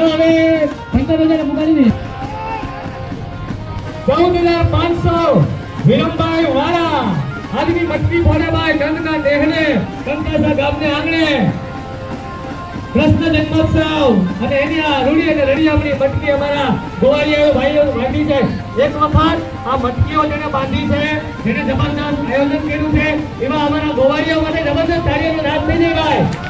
હાલો હવે પુકારી દે ચૌદ હજાર પાંચસો, વિરમભાઈ વાળા આદમી મટકી ભોળેભાઈ ગંગના દેહને કંકાસા ગામને આંગણે. કૃષ્ણ જન્મોત્સવ અને એની આ રૂડી અને રડિયામણી મટકી અમારા ગોવાળિયાઓ, ભાઈઓ બાંધી છે. એક વખત આ મટકીઓ જેને બાંધી છે જેને જબરદસ્ત આયોજન કર્યું છે, એવા અમારા ગોવાળિયાઓ માટે જબરદસ્ત કાર્યનો નાદ થઈ જાય ભાઈ.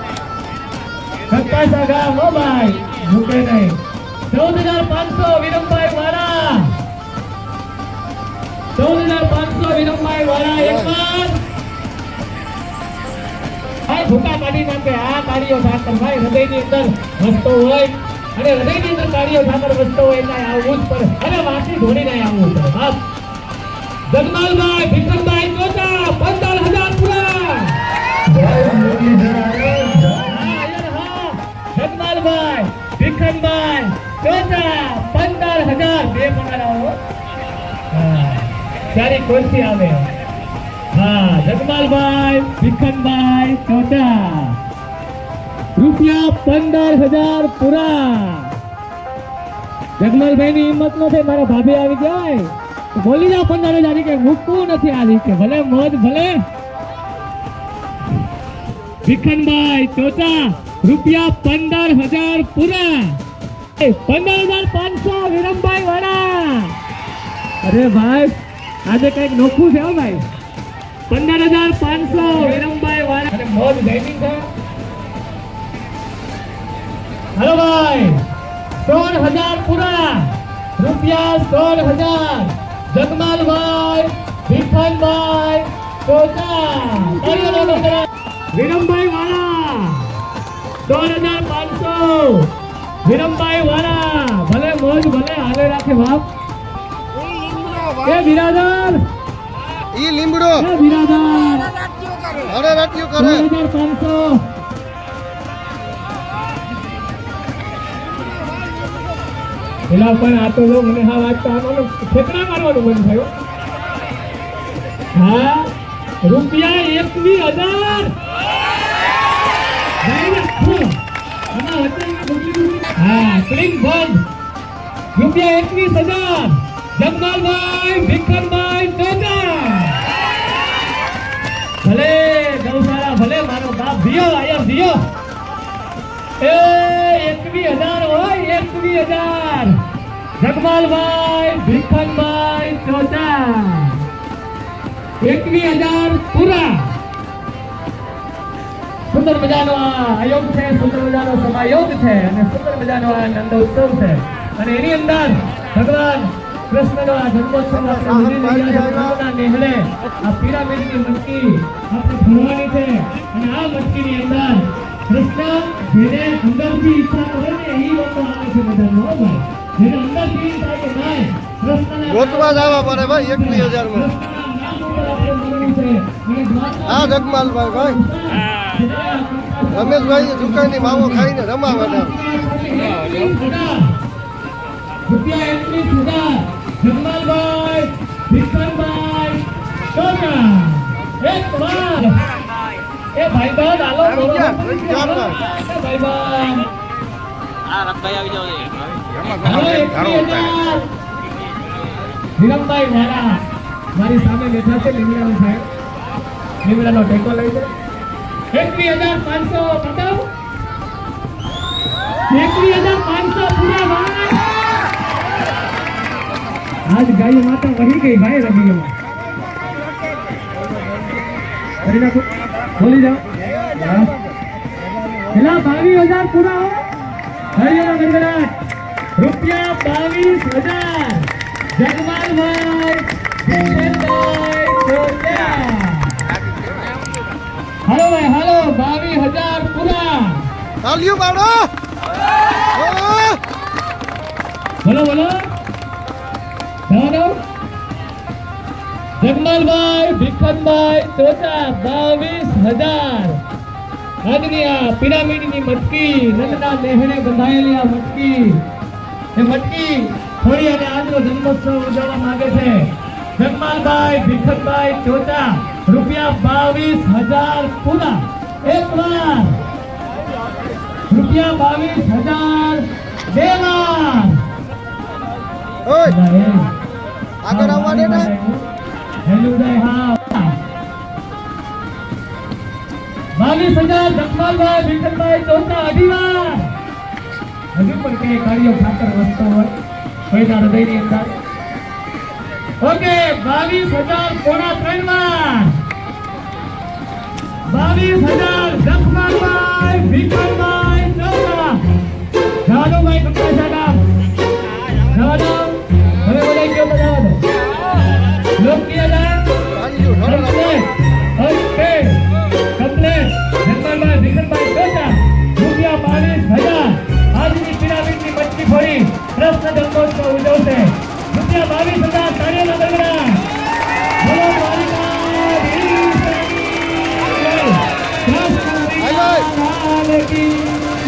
કંકાસા ગામ હો ભાઈ મૂકે નહીં ચૌદ હજાર પાંચસો વિનમભાઈ વાળા ચૌદ હજાર પાંચસો વિનમભાઈ વાળા એક ભાઈ ભૂકા કાઢી નાખે આ કાર્યો ઠાકર ભાઈ હૃદયની અંદર વસતો હોય અને હૃદયની અંદર કાર્યો ઠાકર વસતો હોય એટલે આવવું જ પડે અને વાંચી ધોડીને આવવું પડે જગમાલભાઈ ભીખમભાઈ ચોટા પંદર કોઈથી આવે. હા, જગમાલભાઈ, ભીખનભાઈ ચોટા રૂપિયા પંદર હજાર પૂરા. જગમાલભાઈ ની હિંમત નો થઈ મારા ભાભી આવી જાય. બોલી જાઓ પંદર હજાર કે મૂકવું નથી આ રીતે. ભલે મોજ, ભલે. ભીખનભાઈ ચોટા રૂપિયા પંદર હજાર પૂરા. પંદર હજાર પાંચસો વિરમભાઈ વાળા. અરે ભાઈ આજે કંઈક નોખું છે હો ભાઈ. પંદર હજાર પાંચસો વિરમભાઈ વાળા. અને મોજ ગઈ છે. હલો ભાઈ. સોળ હજાર પૂરા. રૂપિયા સોળ હજાર જગમાલભાઈ ભીખનભાઈ ચોચા તાળીઓનો ગગડાટ. વિરમભાઈ વાળા. સોળ હજાર પાંચસો. વિરમભાઈ વાળા. ભલે મોજ ભલે હાલે રાખે બાપ. એ બિરાદર! ઈ લીમડો. એ બિરાદર! અરે સોળ કરે. 2500 એલા પણ આ તો જો મને હા વાત આનો ઠેકડા મારવાનું બંધ થયો. હા રૂપિયા એકવીસ હજાર. હા ક્લિંગ બંધ રૂપિયા એકવીસ હજાર. જગમાલભાઈ વિક્રમભાઈ ટોટા ભલે ગૌશાળા, ભલે મારો બાપ દિયો આયર દિયો એકવી હજાર હોય એકવી હજાર. જગમાલભાઈ ભીખનભાઈ ચોચા. એકવી હજાર પૂરા. સુંદર મજાનો આ આયોગ છે, સુંદર મજાનો સમાયોગ છે, અને સુંદર મજાનો આ નંદ ઉત્સવ છે. અને એની અંદર ભગવાન કૃષ્ણનો આ જન્મોત્સવ આપણે ઉજવી રહ્યા છીએ. આ પિરામિડની મટકી આપણે ભરવાની છે. અને આ મટકીની અંદર કૃષ્ણ જેને અંદરથી ઈચ્છા કરે ને એ લોકો આવે છે બધાનો ભાઈ. જેને અંદરથી ઈચ્છા કે નહીં કૃષ્ણને ગોતવા જ પડે ભાઈ એકવીસ હજારમાં. હા જગમાલભાઈ ભાઈ રમેશભાઈ દુકાનની માવો ખાઈને રમાવાના. રૂપિયા એટલી હજાર જગમાલભાઈ ભીખનભાઈ ટોટા એક વાર. એ ભાઈ બંધ હાલો બોલો. ભાઈ બંધ હાલો એકવીસ હજાર વિરમભાઈ વાળા મારી સામે બેઠા છે લીમડાનો સાહેબ. લીમડાનો ટેકો લઈ છે એકવીસ હજાર પાંચસો બતાવ એકવીસ હજાર પાંચસો પૂરા ભાઈ આજ ગાય માતા વહી ગઈ ભાઈ રમીમાં કરી નાખો. બોલી જાઓ. પેલા બાવીસ હજાર પૂરા હો. હરિયાણા ગણગણાટ. રૂપિયા બાવીસ હજાર. જગમાલભાઈ હાલો ભાઈ હાલો. બાવીસ હજાર પૂરા. તાલિયું બાળો બોલો બોલો. જગમાલભાઈ ભીખનભાઈ ચોચા બાવીસ હજાર. આજની આ પિરામિડની મટકી નંદના નેહરે બંધાયેલી આ મટકી. એ મટકી થોડી અને આજનો જન્મોત્સવ ઉજવવા માંગે છે. જગમાલભાઈ ભીખનભાઈ ચોચા રૂપિયા બાવીસ હજાર પૂરા. એક વાર. રૂપિયા બાવીસ હજાર બે વાર. આગળ આવવા દે ને બાવીસ હજાર જગમાલભાઈ ભીખનભાઈ ચોથા અઢીવાર હજુ પણ કઈ કાર્યો ખાતર વસ્તુ હોય કોઈના હૃદયની અંદર ઓકે બાવીસ હજાર પોણા ત્રણ વાર બાવીસ હજાર જગમાલભાઈ ભીખનભાઈ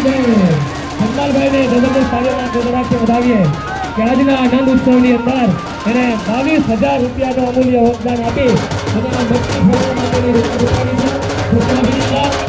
છે. ચંદાલભાઈને ધંધો સાગરના ધોધરાથી વધાવીએ. કે આજના આનંદ ઉત્સવની અંદર એને બાવીસ હજાર રૂપિયાનું અમૂલ્ય યોગદાન આપી. પોતાના મતની માટેની રૂપિયા